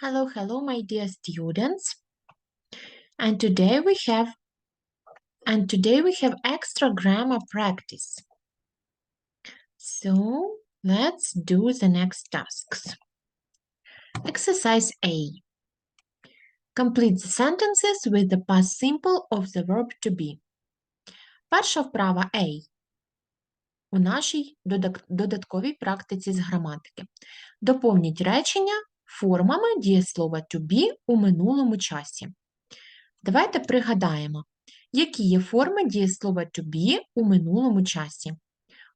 Hello, hello, my dear students. And today we have and today we have extra grammar practice. So let's do the next tasks. Exercise A. Complete the sentences with the past simple of the verb to be. Перша вправа A. У нашій додак- додатковій практиці з граматики. Доповніть речення формами дієслова to be у минулому часі. Давайте пригадаємо, які є форми дієслова to be у минулому часі.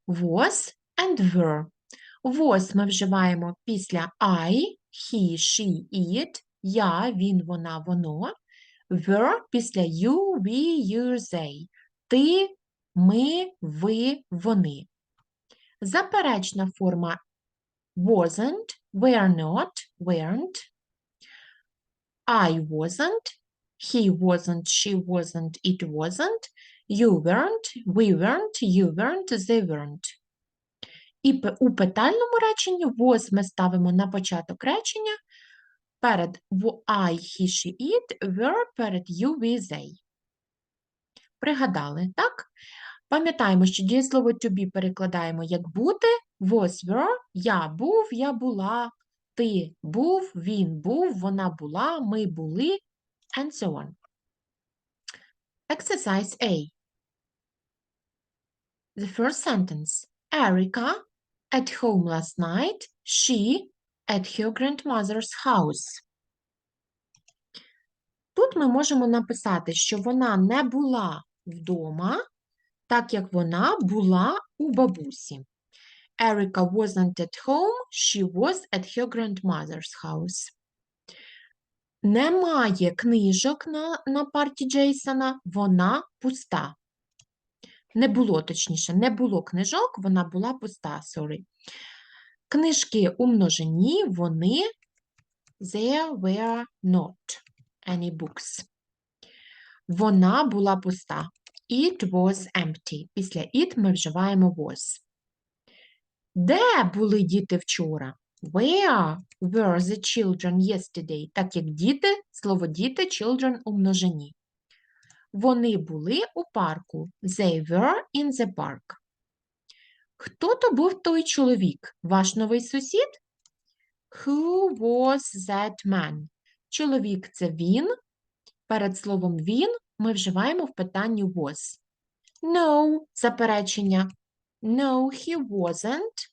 Was and were. Was ми вживаємо після I, he, she, it, я, він, вона, воно. Were після you, we, you, they. Ти, ми, ви, вони. Заперечна форма wasn't, were not, weren't. I wasn't, he wasn't, she wasn't, it wasn't. You weren't, we weren't, you weren't, they weren't. І у питальному реченні was ми ставимо на початок речення перед I, he, she, it, were перед you, we, they. Пригадали, так? Пам'ятаємо, що дієслово to be перекладаємо як бути, was, were, я був, я була, ти був, він був, вона була, ми були, and so on. Exercise A. The first sentence. Erica at home last night, she at her grandmother's house. Тут ми можемо написати, що вона не була вдома, так як вона була у бабусі. Erica wasn't at home, she was at her grandmother's house. Немає книжок на, на парті Джейсона, вона пуста. Не було, точніше, не було книжок, вона була пуста, sorry. Книжки у множині, вони there were not any books. Вона була пуста. It was empty. Після it ми вживаємо was. Де були діти вчора? Where were the children yesterday? Так як діти, слово діти, children у множині. Вони були у парку. They were in the park. Хто то був той чоловік? Ваш новий сусід? Who was that man? Чоловік – це він. Перед словом він ми вживаємо в питанні was. No – заперечення. No, he wasn't.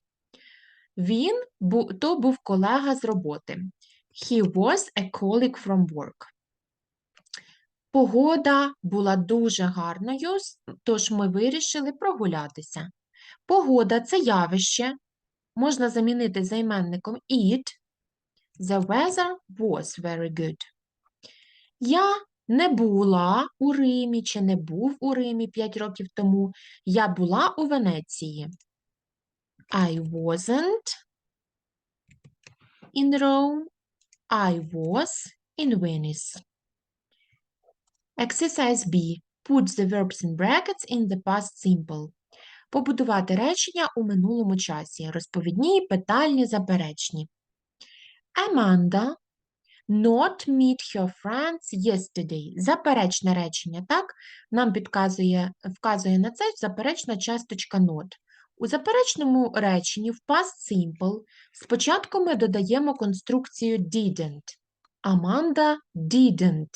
Він то був колега з роботи. He was a colleague from work. Погода була дуже гарною, тож ми вирішили прогулятися. Погода це явище. Можна замінити займенником it. The weather was very good. Я не була у Римі чи не був у Римі 5 років тому. Я була у Венеції. I wasn't in Rome. I was in Venice. Exercise B. Put the verbs in brackets in the past simple. Побудувати речення у минулому часі. Розповідні, питальні, заперечні. Amanda not meet her friends yesterday. Заперечне речення, так? Нам підказує, вказує на це заперечна часточка not. У заперечному реченні в past simple спочатку ми додаємо конструкцію didn't. Amanda didn't.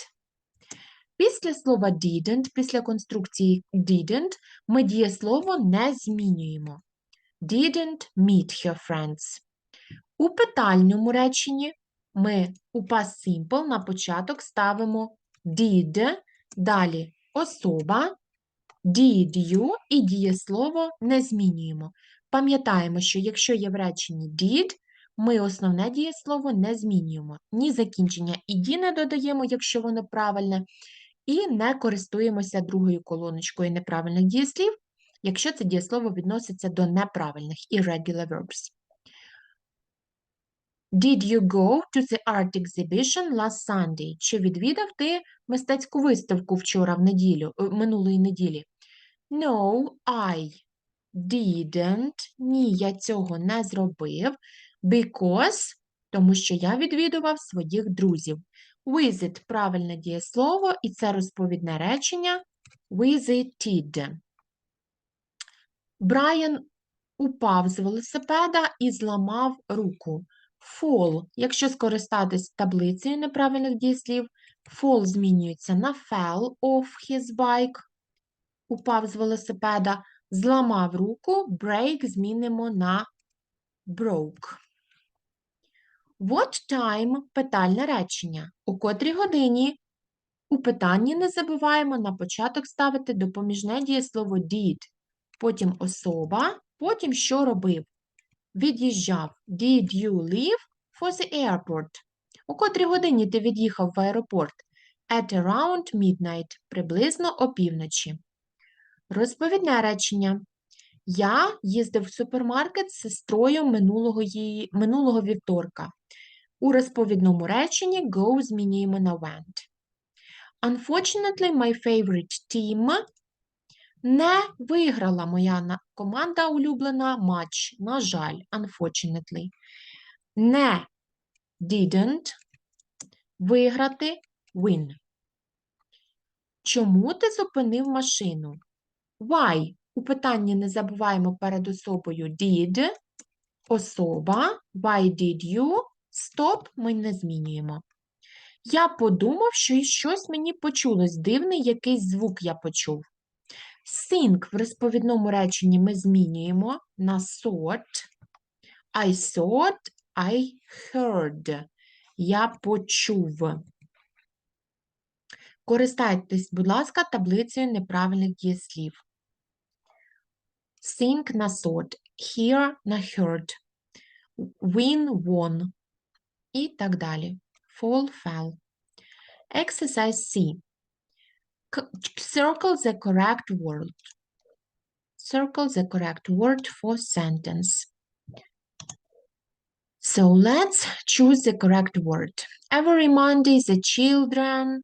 Після слова didn't, після конструкції didn't, ми дієслово не змінюємо. Didn't meet her friends. У питальному реченні ми у past simple на початок ставимо did, далі особа, did you і дієслово не змінюємо. Пам'ятаємо, що якщо є в реченні did, ми основне дієслово не змінюємо. Ні закінчення іді не додаємо, якщо воно правильне, і не користуємося другою колоночкою неправильних дієслів, якщо це дієслово відноситься до неправильних irregular verbs. Did you go to the art exhibition last Sunday? Чи відвідав ти мистецьку виставку вчора в неділю, е, минулої неділі? No, I didn't. Ні, я цього не зробив. Because, тому що я відвідував своїх друзів. Visit – правильне дієслово, і це розповідне речення visited. Брайан упав з велосипеда і зламав руку. Fall, якщо скористатись таблицею неправильних дієслів, fall змінюється на fell off his bike, упав з велосипеда, зламав руку, break змінимо на broke. What time – питальне речення. У котрій годині? У питанні не забуваємо на початок ставити допоміжне дієслово did, потім особа, потім що робив. Від'їжджав. Did you leave for the airport? У котрій годині ти від'їхав в аеропорт? At around midnight, приблизно опівночі. Розповідне речення. Я їздив в супермаркет з сестрою минулого, її, минулого вівторка. У розповідному реченні go змінюємо на went. Unfortunately, my favorite team не виграла моя команда улюблена матч. На жаль, unfortunately. Не didn't виграти win. Чому ти зупинив машину? Why? У питанні не забуваємо перед особою did, особа, why did you, stop ми не змінюємо. Я подумав, що щось мені почулось, дивний якийсь звук я почув. Think в розповідному реченні ми змінюємо на thought. I thought, I heard. Я почув. Користайтесь, будь ласка, таблицею неправильних дієслів. Think на thought, hear на heard, win won і так далі. Fall fell. Exercise C. C- Circle the correct word. Circle the correct word for sentence. So let's choose the correct word. Every Monday the children.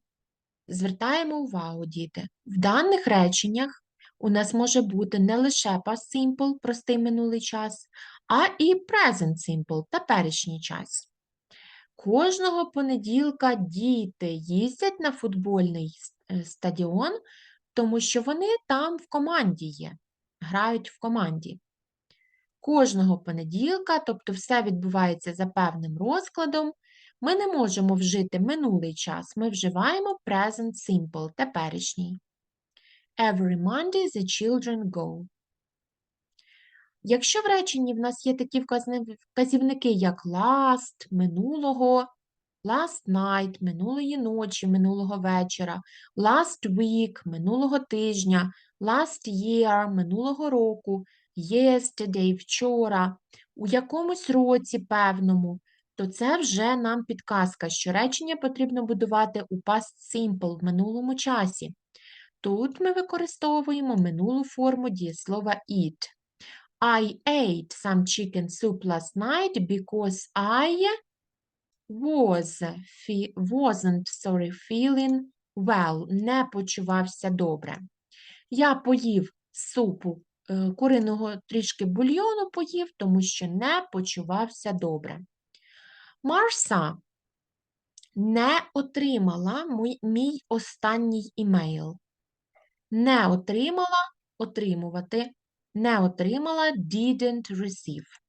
Звертаємо увагу, діти. В даних реченнях у нас може бути не лише past simple, простий минулий час, а і present simple, теперішній час. Кожного понеділка діти їздять на футбольний е, стадіон, тому що вони там в команді є, грають в команді. Кожного понеділка, тобто все відбувається за певним розкладом, ми не можемо вжити минулий час, ми вживаємо present simple, теперішній. Every Monday the children go. Якщо в реченні в нас є такі вказівники, як last, минулого, last night, минулої ночі, минулого вечора, last week, минулого тижня, last year, минулого року, yesterday, вчора, у якомусь році певному, то це вже нам підказка, що речення потрібно будувати у past simple, в минулому часі. Тут ми використовуємо минулу форму дієслова eat. I ate some chicken soup last night because I was, wasn't sorry, feeling well, не почувався добре. Я поїв супу е, куриного трішки бульйону поїв, тому що не почувався добре. Марса не отримала мій, мій останній імейл. Не отримала отримувати, не отримала didn't receive.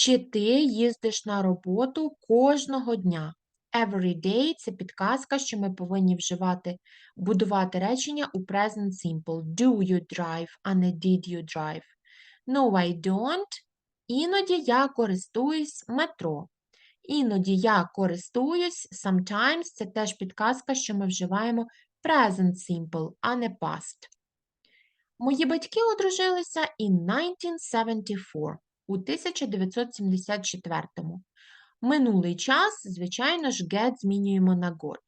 Чи ти їздиш на роботу кожного дня? Every day – це підказка, що ми повинні вживати, будувати речення у present simple. Do you drive, а не did you drive. No, I don't. Іноді я користуюсь метро. Іноді я користуюсь, sometimes – це теж підказка, що ми вживаємо present simple, а не past. Мої батьки одружилися in 1974, у 1974-му. Минулий час, звичайно ж, get змінюємо на got.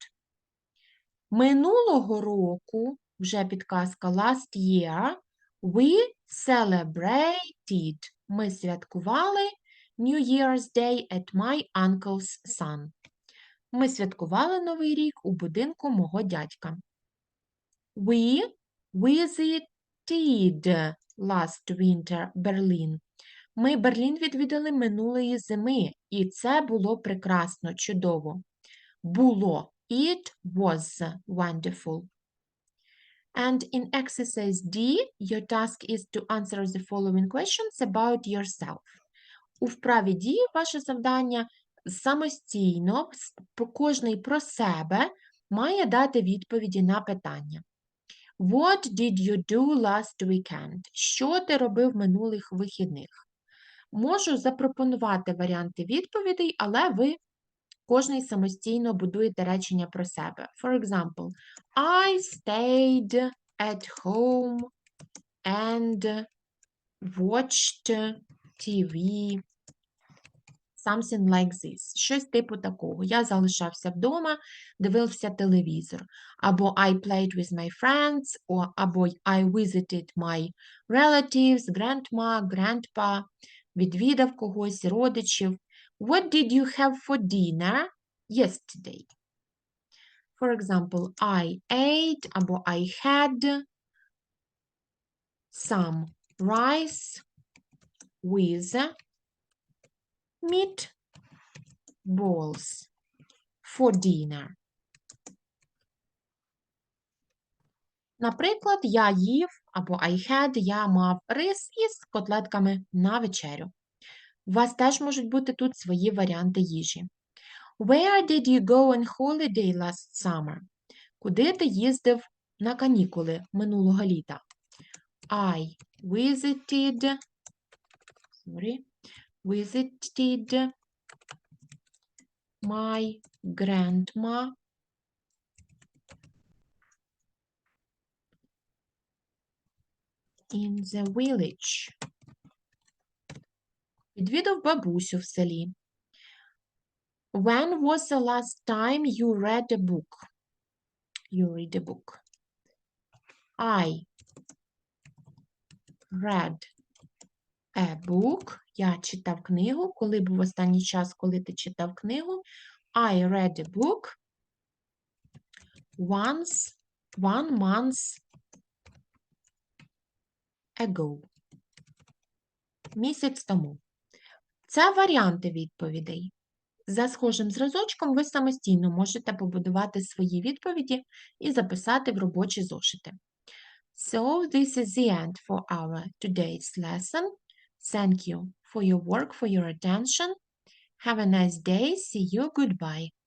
Минулого року, вже підказка last year, we celebrated. Ми святкували New Year's Day at my uncle's son. Ми святкували Новий рік у будинку мого дядька. We visited last winter Berlin. Ми Берлін відвідали минулої зими, і це було прекрасно, чудово. Було. It was wonderful. And in exercise D, your task is to answer the following questions about yourself. У вправі D ваше завдання самостійно, кожний про себе, має дати відповіді на питання. What did you do last weekend? Що ти робив минулих вихідних? Можу запропонувати варіанти відповідей, але ви кожний самостійно будуєте речення про себе. For example, I stayed at home and watched TV. Something like this. Щось типу такого. Я залишався вдома, дивився телевізор. Або I played with my friends, або I visited my relatives, grandma, grandpa, відвідав когось, родичів. What did you have for dinner yesterday? For example, I ate або I had some rice with meat balls for dinner. Наприклад, я їв або I had, я мав рис із котлетками на вечерю. У вас теж можуть бути тут свої варіанти їжі. Where did you go on holiday last summer? Куди ти їздив на канікули минулого літа? I visited sorry, visited my grandma in the village. Відвідав бабусю в селі. When was the last time you read a book? You read a book. I read a book. Я читав книгу. Коли був останній час, коли ти читав книгу? I read a book once, one month ago. Місяць тому. Це варіанти відповідей. За схожим зразочком ви самостійно можете побудувати свої відповіді і записати в робочі зошити. So this is the end for our today's lesson. Thank you for your work, for your attention. Have a nice day. See you. Goodbye.